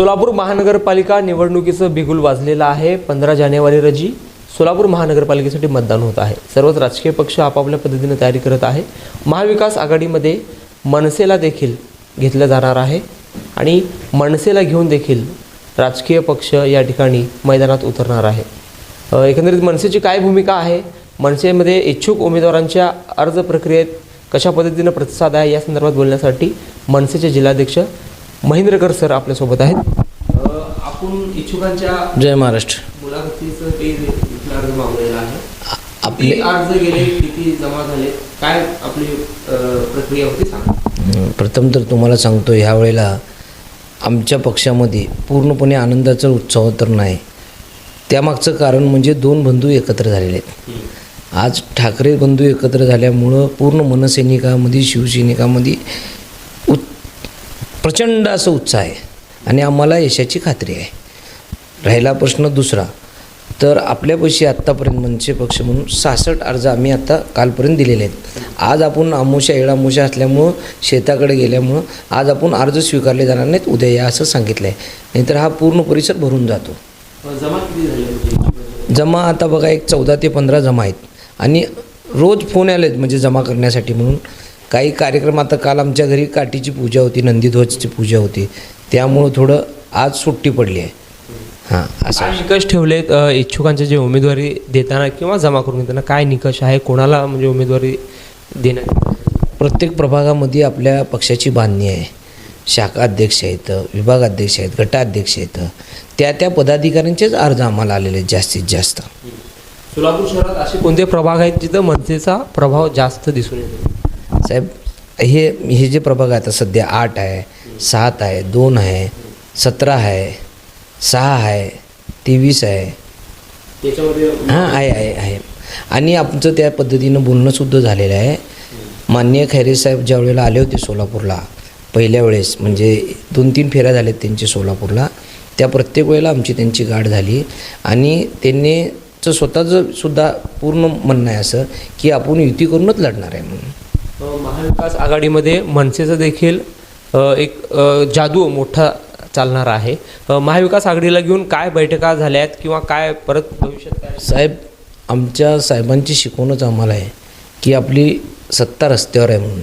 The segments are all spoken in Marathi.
सोलापूर महानगरपालिका निवडणुकीचं बिगुल वाजलेलं आहे. पंधरा जानेवारी रोजी सोलापूर महानगरपालिकेसाठी मतदान होत आहे. सर्वच राजकीय पक्ष आपापल्या पद्धतीने तयारी करत आहे. महाविकास आघाडीमध्ये मनसेला देखील घेतलं जाणार आहे आणि मनसेला घेऊन देखील राजकीय पक्ष या ठिकाणी मैदानात उतरणार आहे. एकंदरीत मनसेची काय भूमिका आहे? मनसेमध्ये इच्छुक उमेदवारांच्या अर्ज प्रक्रियेत कशा पद्धतीनं प्रतिसाद आहे या संदर्भात बोलण्यासाठी मनसेचे जिल्हाध्यक्ष महेंद्रकर सर आपल्यासोबत आहेत. आपण इच्छुकांच्या जय महाराष्ट्र. मुलाखतीचं काही इथला अर्ज मागवलेला आहे आपले किती अर्ज गेले किती जमा झाले काय आपली अ, प्रक्रिया होती सांगा. प्रथम तर तुम्हाला सांगतो ह्या वेळेला आमच्या पक्षामध्ये पूर्णपणे आनंदाचा उत्सव तर नाही. त्यामागचं कारण म्हणजे दोन बंधू एकत्र झालेले आहेत. आज ठाकरे बंधू एकत्र झाल्यामुळं पूर्ण मनसैनिकामध्ये शिवसैनिकामध्ये प्रचंड असं उत्साह आहे. आणि आम्हाला यशाची खात्री आहे. राहिला प्रश्न दुसरा. तर आपल्यापाशी आत्तापर्यंत मनसे पक्ष म्हणून सहासष्ट अर्ज आम्ही आत्ता कालपर्यंत दिलेले आहेत. आज आपण आमोशा येळामोशा असल्यामुळं शेताकडे गेल्यामुळं आज आपण अर्ज स्वीकारले जाणार नाहीत उद्या या असं सांगितलं आहे नाहीतर हा पूर्ण परिसर भरून जातो. जमा किती जमा आता बघा एक चौदा ते पंधरा जमा आहेत. आणि रोज फोन आलेत म्हणजे जमा करण्यासाठी म्हणून. काही कार्यक्रम आता काल आमच्या घरी काठीची पूजा होती नंदीध्वजची पूजा होती. त्यामुळं थोडं आज सुट्टी पडली आहे. हां असं निकष ठेवलेत अ, इच्छुकांचे जे उमेदवारी देताना किंवा जमा करून देताना काय निकष आहे? कोणाला म्हणजे उमेदवारी देण्यात प्रत्येक प्रभागामध्ये आपल्या पक्षाची बांधणी आहे. शाखा अध्यक्ष आहेत विभागाध्यक्ष आहेत गटाध्यक्ष आहेत. त्या त्या पदाधिकाऱ्यांचेच अर्ज आम्हाला आलेले आहेत जास्तीत जास्त. सोलापूर शहरात असे कोणते प्रभाग आहेत जिथं मनसेचा प्रभाव जास्त दिसून येतो? साहेब हे हे जे प्रभाग आता सध्या आठ आहे सात आहे दोन आहे सतरा आहे सहा आहे तेवीस आहे. त्याच्यामध्ये हां आहे आहे आहे. आणि आमचं त्या पद्धतीनं बोलणंसुद्धा झालेलं आहे. मान्य खैरे साहेब ज्या वेळेला आले होते सोलापूरला पहिल्या वेळेस म्हणजे दोन तीन फेऱ्या झाल्यात त्यांची सोलापूरला त्या प्रत्येक वेळेला आमची त्यांची गाठ झाली. आणि त्यांनी चं स्वतःचं सुद्धा पूर्ण म्हणणं आहे असं की आपण युती करूनच लढणार आहे म्हणून. महाविकास आघाडीमध्ये मनसेचं देखील एक जादू मोठा चालणार आहे. महाविकास आघाडीला घेऊन काय बैठका झाल्या आहेत किंवा काय परत भविष्यात काय? साहेब आमच्या साहेबांची शिकवणच आम्हाला आहे की आपली सत्ता रस्त्यावर आहे म्हणून.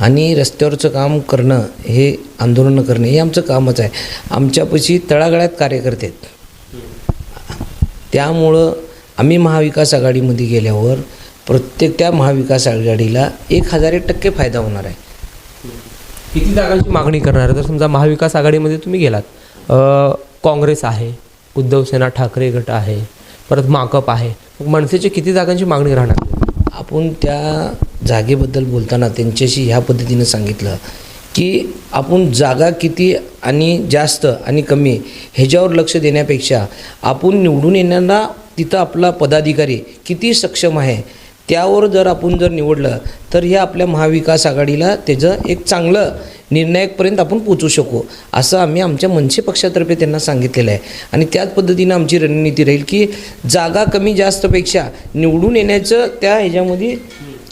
आणि रस्त्यावरचं काम करणं हे आंदोलनं करणे हे आमचं कामच आहे. आमच्यापाशी तळागाळात कार्यकर्ते आहेत. त्यामुळं आम्ही महाविकास आघाडीमध्ये गेल्यावर प्रत्येक त्या महाविकास आघाडीला एक हजार एक टक्के फायदा होणार आहे. किती जागांची मागणी करणार आहे? तर समजा महाविकास आघाडीमध्ये तुम्ही गेलात. काँग्रेस आहे उद्धवसेना ठाकरे गट आहे परत माकप आहे. मग मनसेची किती जागांची मागणी राहणार? आपण त्या जागेबद्दल बोलताना त्यांच्याशी ह्या पद्धतीनं सांगितलं की आपण जागा किती आणि जास्त आणि कमी ह्याच्यावर लक्ष देण्यापेक्षा आपण निवडून येणारा तिथं आपला पदाधिकारी किती सक्षम आहे? त्यावर जर आपण जर निवडलं तर हे आपल्या महाविकास आघाडीला त्याचं एक चांगलं निर्णायकपर्यंत आपण पोचू शकू असं आम्ही आमच्या मनसे पक्षातर्फे त्यांना सांगितलेलं आहे. आणि त्याच पद्धतीनं आमची रणनीती राहील की जागा कमी जास्तपेक्षा निवडून येण्याचं त्या ह्याच्यामध्ये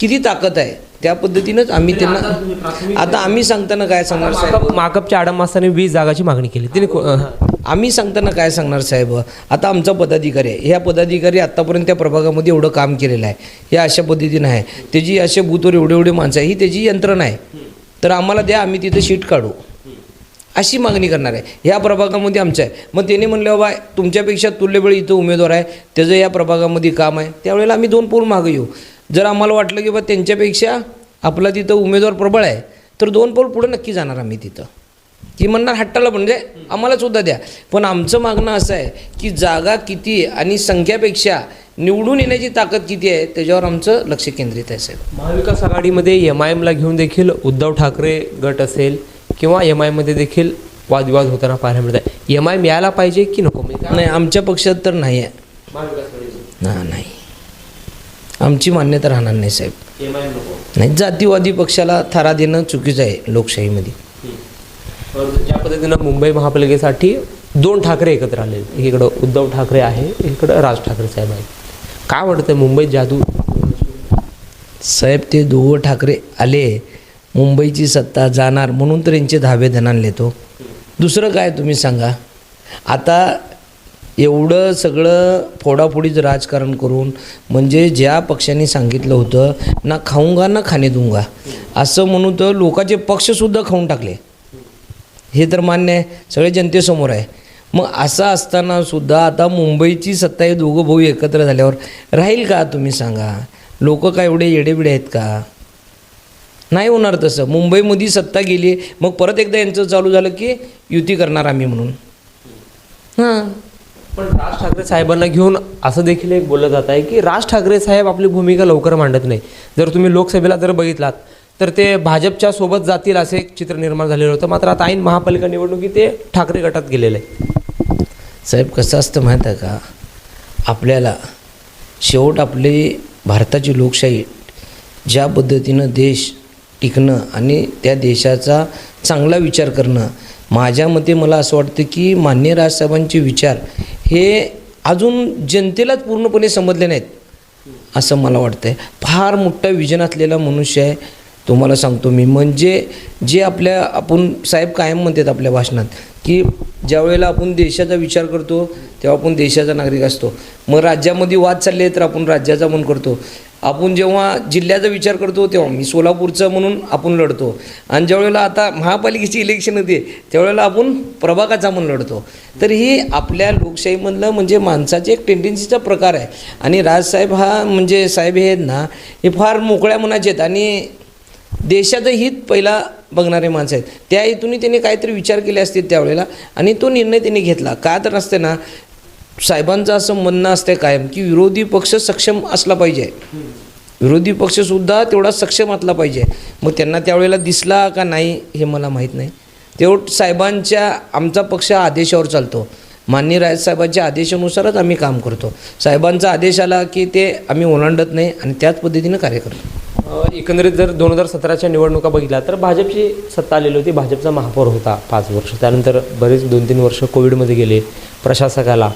किती ताकद आहे त्या पद्धतीनंच आम्ही त्यांना आता आम्ही सांगताना काय सांगणार साहेब? माकप माकपच्या आडम मास्ताने वीस जागाची मागणी केली. तिने आम्ही सांगताना काय सांगणार साहेब? आता आमचा पदाधिकारी आहे. ह्या पदाधिकारी आत्तापर्यंत त्या प्रभागामध्ये एवढं काम केलेलं आहे. हे अशा पद्धतीनं आहे. त्याची अशा बूथवर एवढे एवढे माणसं आहे ही त्याची यंत्रणा आहे. तर आम्हाला द्या आम्ही तिथं शीट काढू. अशी मागणी करणार आहे. ह्या प्रभागामध्ये आमचं आहे. मग त्याने म्हणलं बाबा तुमच्यापेक्षा तुल्यबळ इथं उमेदवार आहे. त्याचं या प्रभागामध्ये काम आहे. त्यावेळेला आम्ही दोन पोल मागं येऊ. जर आम्हाला वाटलं की बा त्यांच्यापेक्षा आपला तिथं उमेदवार प्रबळ आहे तर दोन पोल पुढं नक्की जाणार आम्ही तिथं. की म्हणणार हट्टाला म्हणजे आम्हाला सुद्धा द्या. पण आमचं मागणं असं आहे की जागा किती आणि संख्यापेक्षा निवडून येण्याची ताकद किती आहे त्याच्यावर आमचं लक्ष केंद्रित आहे साहेब. महाविकास आघाडीमध्ये एम आय एमला घेऊन देखील उद्धव ठाकरे गट असेल किंवा एम आयमध्ये देखील वादविवाद होताना पाहायला मिळत आहे. एम आय मिळायला पाहिजे की नको? नाही आमच्या पक्षात तर नाही आहे. नाही. आमची मान्यता राहणार नाही साहेब. एम आय नाही जातीवादी पक्षाला थारा देणं चुकीचं आहे लोकशाहीमध्ये. ज्या पद्धतीनं मुंबई महापालिकेसाठी दोन ठाकरे एकत्र आले. एकीकडं उद्धव ठाकरे आहे इकडं राज ठाकरे साहेब आहेत. काय वाटतं मुंबईत जादू? साहेब ते दोघं ठाकरे आले मुंबईची सत्ता जाणार म्हणून तर यांचे धावे धनान लेतो दुसरं काय तुम्ही सांगा? आता एवढं सगळं फोडाफोडीचं राजकारण करून म्हणजे ज्या पक्षांनी सांगितलं होतं ना खाऊंगा ना खाणे दूंगा असं म्हणून तर लोकांचे पक्षसुद्धा खाऊन टाकले. हे तर मान्य आहे. सगळे जनतेसमोर आहे. मग असं असताना सुद्धा आता मुंबईची सत्ता हे दोघं भाऊ एकत्र झाल्यावर राहील का तुम्ही सांगा? लोक काय एवढे येडेबिडे आहेत का? नाही होणार तसं. मुंबईमध्ये सत्ता गेली मग परत एकदा यांचं चालू झालं की युती करणार आम्ही म्हणून. हां. पण राज ठाकरे साहेबांना घेऊन असं देखील एक बोललं जात आहे की राज ठाकरे साहेब आपली भूमिका लवकर मांडत नाही. जर तुम्ही लोकसभेला जर बघितलात तर ते भाजपच्या सोबत जातील असे एक चित्र निर्माण झालेलं होतं. मात्र आता ऐन महापालिका निवडणुकीत ते ठाकरे गटात गेलेले आहे साहेब कसं असतं माहीत आहे का? आपल्याला शेवट आपली भारताची लोकशाही ज्या पद्धतीनं देश टिकणं आणि त्या देशाचा चांगला विचार करणं माझ्या मते मला असं वाटतं की मान्य राजसाहेबांचे विचार हे अजून जनतेलाच पूर्णपणे समजले नाहीत असं मला वाटतं आहे फार मोठा विजन असलेला मनुष्य आहे. तुम्हाला सांगतो मी. म्हणजे जे आपल्या आपण साहेब कायम म्हणतात आपल्या भाषणात की ज्या वेळेला आपण देशाचा विचार करतो तेव्हा आपण देशाचा नागरिक असतो. मग राज्यामध्ये वाद चालले तर आपण राज्याचा मन करतो. आपण जेव्हा जिल्ह्याचा विचार करतो तेव्हा मी सोलापूरचं म्हणून आपण लढतो. आणि ज्यावेळेला आता महापालिकेची इलेक्शन होते त्यावेळेला आपण प्रभागाचा म्हणून लढतो. तर ही आपल्या लोकशाहीमधलं म्हणजे माणसाचे एक टेंडन्सीचा प्रकार आहे. आणि राजसाहेब हा म्हणजे साहेब हे आहेत ना हे फार मोकळ्या मनाचे आहेत. आणि देशाचं हित पहिला बघणारे माणसं आहेत. त्या हेतूनही त्यांनी काहीतरी विचार केले असतील त्यावेळेला आणि तो निर्णय त्यांनी घेतला. का तर असते ना साहेबांचं असं म्हणणं असतं कायम की विरोधी पक्ष सक्षम असला पाहिजे. विरोधी पक्षसुद्धा तेवढा सक्षम असला पाहिजे. मग त्यांना त्यावेळेला दिसला का नाही हे मला माहीत नाही. तेवढं साहेबांच्या आमचा पक्ष आदेशावर चालतो. मान्य राजसाहेबांच्या आदेशानुसारच आम्ही काम करतो. साहेबांचा आदेश आला की ते आम्ही ओलांडत नाही आणि त्याच पद्धतीनं कार्य करतो. एकंदरीत जर दोन हजार सतराच्या निवडणुका बघितल्या तर भाजपची सत्ता आलेली होती. भाजपचा महापौर होता पाच वर्ष. त्यानंतर बरेच दोन तीन वर्ष कोविडमध्ये गेले प्रशासकाला.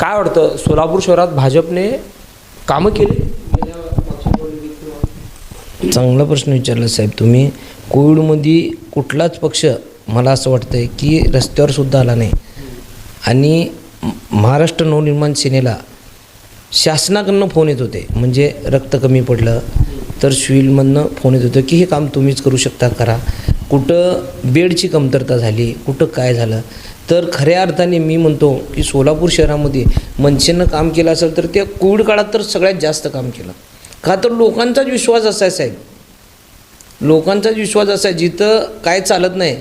काय वाटतं सोलापूर शहरात भाजपने कामं केली? चांगला प्रश्न विचारला साहेब तुम्ही. कोविडमध्ये कुठलाच पक्ष मला असं वाटतं आहे की रस्त्यावर सुद्धा आला नाही. आणि महाराष्ट्र नवनिर्माण सेनेला शासनाकडनं फोन येत होते. म्हणजे रक्त कमी पडलं तर शिविलमधनं फोन येत होतं की हे काम तुम्हीच करू शकता करा. कुठं बेडची कमतरता झाली कुठं काय झालं? तर खऱ्या अर्थाने मी म्हणतो की सोलापूर शहरामध्ये मनसेनं काम केलं असेल तर त्या कोविड काळात तर सगळ्यात जास्त काम केलं. का तर लोकांचाच विश्वास असा आहे साहेब. लोकांचाच विश्वास असा आहे जिथं काय चालत नाही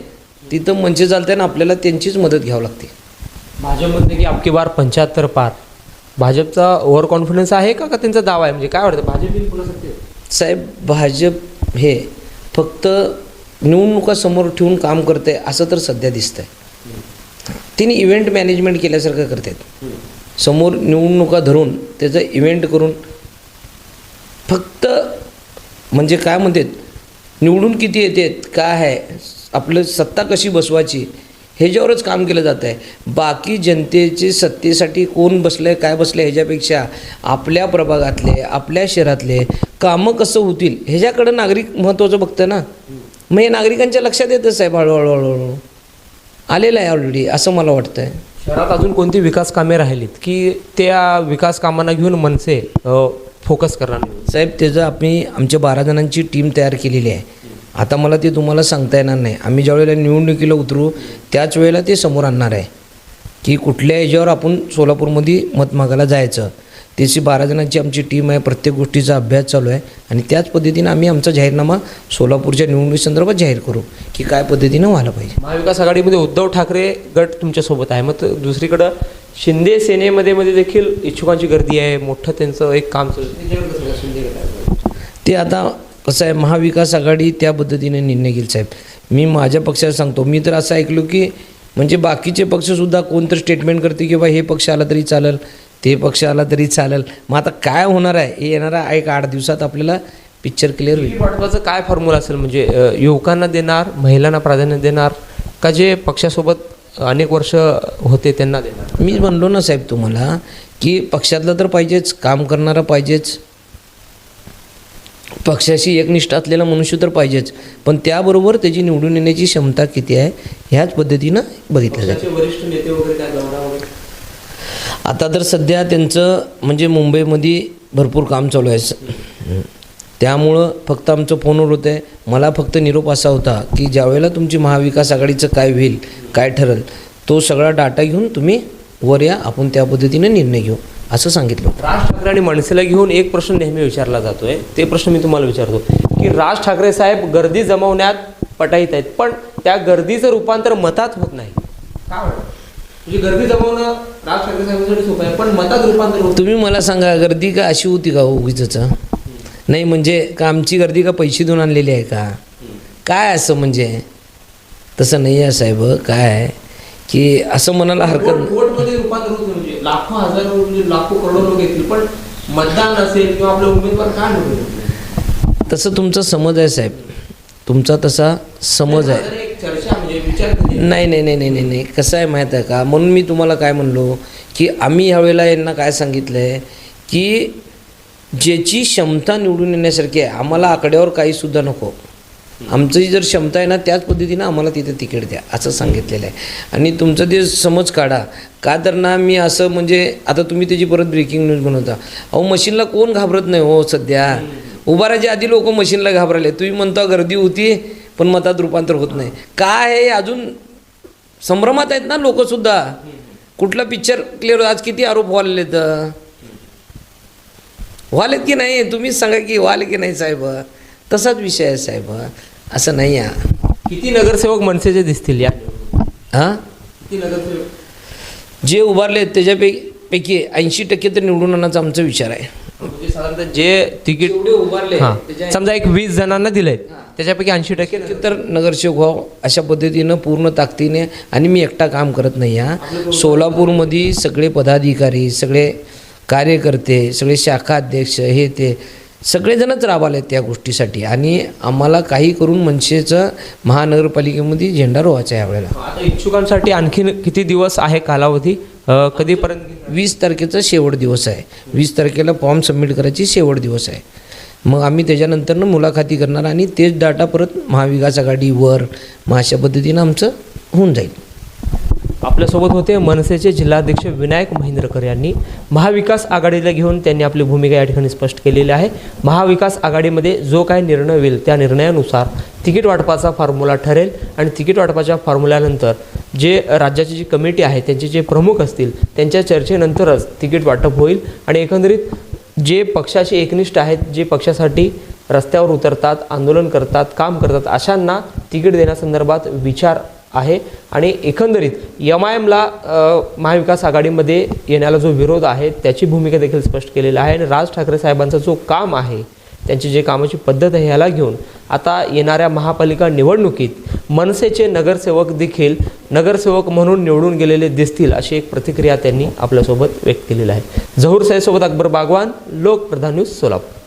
तिथं मनसे चालते आणि आपल्याला त्यांचीच मदत घ्यावं लागते. भाजप म्हणते की आपकी बार पंच्याहत्तर पार. भाजपचा ओव्हर कॉन्फिडन्स आहे का? का त्यांचा दावा आहे? म्हणजे काय वाटतं? भाजप येईल साहेब भाजप हे फक्त निवडणुकासमोर ठेवून काम करते असं तर सध्या दिसतंय. तिने इव्हेंट मॅनेजमेंट केल्यासारखं करतात. समोर निवडणुका धरून त्याचं इव्हेंट करून फक्त म्हणजे काय म्हणतात निवडून किती येतात काय आहे आपलं सत्ता कशी बसवायची ह्याच्यावरच काम केलं जातं आहे बाकी जनतेचे सत्तेसाठी कोण बसलं आहे काय बसलं आहे ह्याच्यापेक्षा आपल्या प्रभागातले आपल्या शहरातले कामं कसं होतील ह्याच्याकडं नागरिक महत्त्वाचं बघतं ना. मग हे नागरिकांच्या लक्षात येतं साहेब हळूहळू हळूहळू आलेलं आहे ऑलरेडी असं मला वाटतं आहे शहरात अजून कोणती विकास कामे राहिलीत? की त्या विकास कामांना घेऊन मनसे फोकस करणार? साहेब त्याचं आम्ही आमच्या बारा जणांची टीम तयार केलेली आहे. आता मला ते तुम्हाला सांगता येणार नाही. आम्ही ज्या वेळेला निवडणुकीला उतरू त्याच वेळेला ते समोर आणणार आहे. की कुठल्या ह्याच्यावर आपण सोलापूरमध्ये मत मागायला जायचं. त्याची बारा जणांची आमची टीम आहे प्रत्येक गोष्टीचा अभ्यास चालू आहे. आणि त्याच पद्धतीनं आम्ही आमचा जाहीरनामा सोलापूरच्या निवडणुकीसंदर्भात जाहीर करू की काय पद्धतीनं व्हायला पाहिजे. महाविकास आघाडीमध्ये उद्धव ठाकरे गट तुमच्यासोबत आहे. मग दुसरीकडं शिंदे सेनेमध्ये मध्ये देखील इच्छुकांची गर्दी आहे. मोठं त्यांचं एक काम चालू? ते आता कसं आहे महाविकास आघाडी त्या पद्धतीने निर्णय घेईल साहेब. मी माझ्या पक्षाला सांगतो मी तर असं ऐकलो की म्हणजे बाकीचे पक्षसुद्धा कोणतं स्टेटमेंट करते की बा हे पक्ष आला तरी चालेल ते पक्ष आला तरी चालेल. मग आता काय होणार आहे? हे येणारा एक आठ दिवसात आपल्याला पिक्चर क्लिअर होईल. महत्वाचं काय फॉर्म्युला असेल? म्हणजे युवकांना देणार महिलांना प्राधान्य देणार का जे पक्षासोबत अनेक वर्ष होते त्यांना देणार? मी म्हणलो ना साहेब तुम्हाला की पक्षातलं तर पाहिजेच काम करणारं पाहिजेच. पक्षाशी एकनिष्ठ असलेला मनुष्य तर पाहिजेच. पण त्याबरोबर त्याची निवडून येण्याची क्षमता किती आहे ह्याच पद्धतीनं बघितलं जातं आता तर सध्या त्यांचं म्हणजे मुंबईमध्ये भरपूर काम चालू आहे. त्यामुळं फक्त आमचं फोनवर होतं आहे. मला फक्त निरोप असा होता की ज्यावेळेला तुमची महाविकास आघाडीचं काय होईल काय ठरेल तो सगळा डाटा घेऊन तुम्ही वर या. आपण त्या पद्धतीने निर्णय घेऊ. असं सांगितलं होतं. राज ठाकरे आणि मनसेला घेऊन एक प्रश्न नेहमी विचारला जातोय. ते प्रश्न मी तुम्हाला विचारतो की राज ठाकरे साहेब गर्दी जमवण्यात पटाईत आहेत पण त्या गर्दीचं रूपांतर मतात होत नाही. का? म्हणजे गर्दी जमवणं राज ठाकरे साहेबांसाठी सोपं आहे पण मतात रूपांतर होत तुम्ही मला सांगा गर्दी का अशी होती का उगीच नाही म्हणजे का आमची गर्दी का पैसे देऊन आणलेली आहे का? काय असं म्हणजे? तसं नाही आहे साहेब काय आहे? की असं म्हणायला हरकत नाही वोटमध्ये रूपांतर होत नाही म्हणजे लाखो हजारो म्हणजे लाखो करोडो लोक येतील पण मतदान नसेल किंवा आपले उमेदवार काय निवडून तसं तुमचा समज आहे साहेब. तुमचा तसा समज आहे. म्हणजे. नाही नाही नाही नाही नाही नाही. कसं आहे माहीत आहे का? म्हणून मी तुम्हाला काय म्हणलो की आम्ही ह्यावेळेला यांना काय सांगितलं आहे की ज्याची क्षमता निवडून येण्यासारखी आहे आम्हाला आकड्यावर काहीसुद्धा नको. आमची जर क्षमता आहे ना त्याच पद्धतीनं आम्हाला तिथे तिकीट द्या असं सांगितलेलं आहे. आणि तुमचं ते समज काढा. का तर ना मी असं म्हणजे आता तुम्ही त्याची परत ब्रेकिंग न्यूज बनवता. अहो मशीनला कोण घाबरत नाही हो सध्या. उभाराच्या आधी लोक मशीनला घाबरले तुम्ही म्हणता गर्दी होती पण मतात रूपांतर होत नाही. काय आहे अजून संभ्रमात आहेत ना लोकसुद्धा कुठला पिक्चर क्लिअर आज किती आरोप व्हायले तर व्हालेत की नाही? तुम्हीच सांगा की व्हाले की नाही साहेब? तसाच विषय आहे साहेब. असं नाही आहे. किती नगरसेवक मनसेचे दिसतील या? हां? किती नगरसेवक? जे उभारले त्याच्यापैकी पैकी ऐंशी टक्के तर निवडून आणायचा आमचा विचार आहे. म्हणजे साधारणतः जे तिकीट जेवढे उभारले हां. त्याच्या समजा एक वीस जणांना दिलंय त्याच्यापैकी ऐंशी टक्के तर नगरसेवक व्हावं अशा पद्धतीनं पूर्ण ताकदीने आणि मी एकटा काम करत नाही हा. सोलापूरमध्ये सगळे पदाधिकारी सगळे कार्यकर्ते सगळे शाखा अध्यक्ष हे ते सगळेजणच राबवले त्या गोष्टीसाठी. आणि आम्हाला काही करून मनसेचं महानगरपालिकेमध्ये झेंडा रोवायचा आहे यावेळेला. आता इच्छुकांसाठी आणखीन किती दिवस आहे कालावधी? कधीपर्यंत वीस तारखेचा शेवट दिवस आहे. वीस तारखेला फॉर्म सबमिट करायची शेवट दिवस आहे. मग आम्ही त्याच्यानंतरनं मुलाखती करणार आणि तेच डाटा परत महाविकास आघाडीवर मग अशा पद्धतीनं आमचं होऊन जाईल. आपल्यासोबत होते मनसेचे जिल्हाध्यक्ष विनायक महेंद्रकर यांनी. महाविकास आघाडीला घेऊन त्यांनी आपली भूमिका या ठिकाणी स्पष्ट केलेली आहे. महाविकास आघाडीमध्ये जो काही निर्णय होईल त्या निर्णयानुसार तिकीट वाटपाचा फॉर्म्युला ठरेल आणि तिकीट वाटपाच्या फॉर्म्युल्यानंतर जे राज्याची जी कमिटी आहे त्यांचे जे प्रमुख असतील त्यांच्या चर्चेनंतरच तिकीट वाटप होईल आणि एकंदरीत जे पक्षाचे एकनिष्ठ आहेत जे पक्षासाठी रस्त्यावर उतरतात आंदोलन करतात काम करतात अशांना तिकीट देण्यासंदर्भात विचार आहे. आणि एकंदरीत एम आय एमला महाविकास आघाडीमध्ये येण्याला जो विरोध आहे त्याची भूमिका देखील स्पष्ट केलेली आहे. आणि राज ठाकरे साहेबांचा जो काम आहे त्यांची जे कामाची पद्धत आहे ह्याला घेऊन आता येणाऱ्या महापालिका निवडणुकीत मनसेचे नगरसेवक देखील नगरसेवक म्हणून निवडून गेलेले दिसतील अशी एक प्रतिक्रिया त्यांनी आपल्यासोबत व्यक्त केलेली आहे. जहूर साहेबसोबत अकबर बागवान लोकप्रधान न्यूज सोलापूर.